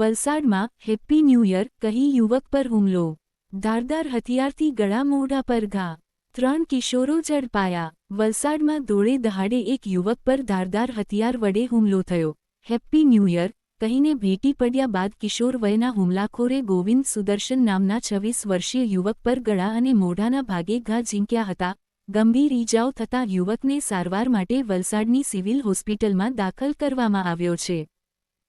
વલસાડમાં, happy new year કહી યુવક પર હુમલો. ધારદાર હથિયારથી ગળા મોઢા પર ઘા. ત્રણ કિશોરો ઝડપાયા. વલસાડમાં દોડે દહાડે એક યુવક પર ધારદાર હથિયાર વડે હુમલો થયો. હેપ્પી ન્યૂ યર કહીને ભેટી પડ્યા બાદ કિશોર વયના હુમલાખોરે ગોવિંદ સુદર્શન નામના છવ્વીસ વર્ષીય યુવક પર ગળા અને મોઢાના ભાગે ઘા ઝીંક્યા હતા. ગંભીર ઈજાઓ થતાં યુવકને સારવાર માટે વલસાડની સિવિલ હોસ્પિટલમાં દાખલ કરવામાં આવ્યો છે.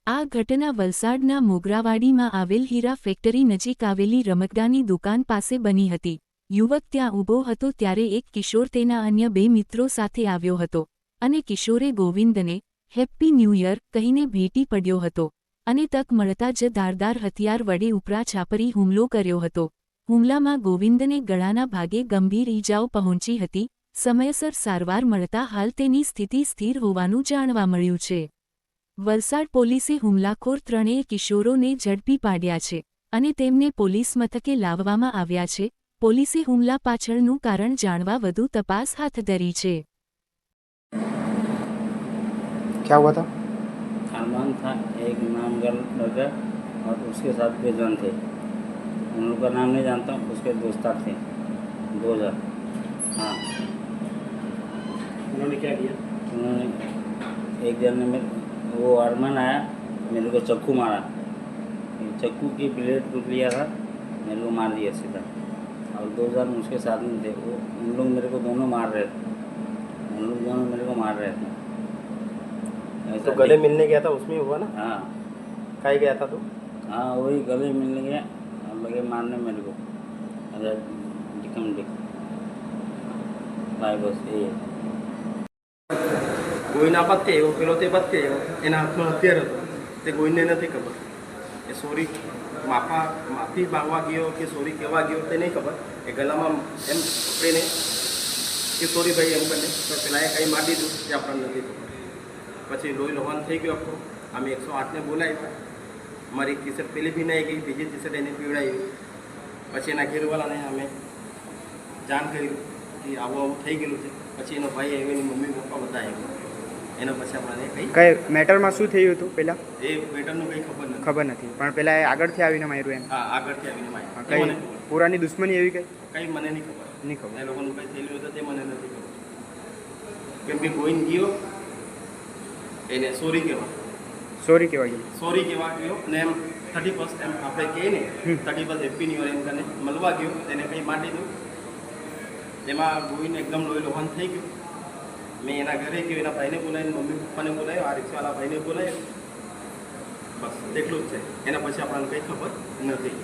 આ ઘટના વલસાડના મોગરાવાડીમાં આવેલ હીરા ફેક્ટરી નજીક આવેલી રમકડાની દુકાન પાસે બની હતી. યુવક ત્યાં ઊભો હતો ત્યારે એક કિશોર તેના અન્ય બે મિત્રો સાથે આવ્યો હતો અને કિશોરે ગોવિંદને હેપ્પી ન્યૂ યર કહીને ભેટી પડ્યો હતો અને તક મળતા જ ધારદાર હથિયાર વડે ઉપરા છાપરી હુમલો કર્યો હતો. હુમલામાં ગોવિંદને ગળાના ભાગે ગંભીર ઈજાઓ પહોંચી હતી. સમયસર સારવાર મળતા હાલ તેની સ્થિતિ સ્થિર હોવાનું જાણવા મળ્યું છે. વલસાડ પોલીસે હુમલાખોર ત્રણેય કિશોરોને ઝડપી પાડ્યા છે અને તેમને પોલીસ મથકે લાવવામાં આવ્યા છે પોલીસે હુમલા પાછળનું કારણ જાણવા વધુ તપાસ હાથ ધરી છે क्या हुआ था अरमान था एक नाम का लड़का और उसके साथ के जन थे उन लोग का नाम नहीं जानता हूँ उसके दोस्तार थे दो हज़ार हाँ उन्होंने क्या किया उन्होंने एक जन ने मेरे वो अरमान आया मेरे को चक्कू मारा। चक्कू की ब्लेड टूट लिया था मेरे को मार दिया सीधा। और दो जन उसके साथ में थे वो उन लोग मेरे को दोनों मार रहे थे। उन लोग दोनों मेरे को मार रहे थे। ऐसा तो गले मिलने गया था उसमें हुआ ना? हाँ। कहीं गया था तो? हाँ वही गले मिलने गया और लगे मारने मेरे को। अरे डिकम डिक भाई बस ये है। ગોઈના પત્તે એવો પેલો તે પત્તે એવો, એના હાથમાં હથિયાર હતો. તે ગોઈને નથી ખબર. એ સોરી, માફા, માફી માંગવા ગયો કે સોરી કહેવા ગયો તે નહીં ખબર. એ ગલામાં એમ પકડીને કે સોરી ભાઈ એમ બને તો પેલા એ કંઈ મારી દીધું તે આપણને નથી ખબર. પછી લોહી લોહન થઈ ગયો આખો અમે એકસો આઠને બોલાવ્યા. મારી ટી શર્ટ પેલી નહીં ગઈ, બીજી ટી શર્ટ એને પીવડાવી પછી એના ઘેરવાળાને અમે જાણ કર્યું કે આવું આવું થઈ ગયેલું છે. પછી એનો ભાઈ આવ્યો એની મમ્મી પપ્પા બધા આવ્યા એના પછી આપણને કંઈ? કઈ મેટરમાં શું થયું હતું પહેલા? એ મેટરનું કંઈ ખબર નથી. ખબર નથી. પણ પેલા એ આગળથી આવીને માર્યું એમ. હા આગળથી આવીને માર્યું. કઈ પુરાની દુશ્મની એવી કઈ? કંઈ મને નહીં ખબર. નહીં ખબર. એ લોકોનું કંઈ થયેલું હતું તે મને નથી ખબર. કેમ કે ગોઈન ગયો એને સોરી કહેવા. સોરી કહેવા ગયું. સોરી કહેવા ગયો ને એમ થર્ટી ફર્સ્ટ એમ આપણે કહીએ ને થર્ટી ફર્સ્ટ હેપી ન્યુ એમ કરીને મળવા ગયો તેને કંઈ માટી દઉં. એમાં ગોઈને એકદમ લોહી લોહન થઈ ગયું. મેં એના ઘરે ગયો એના ભાઈને બોલાવીને મમ્મી પપ્પાને બોલાવ્યો આ રિક્ષાવાળા ભાઈને બોલાવ્યો બસ એટલું જ છે એના પછી આપણને કંઈ ખબર નથી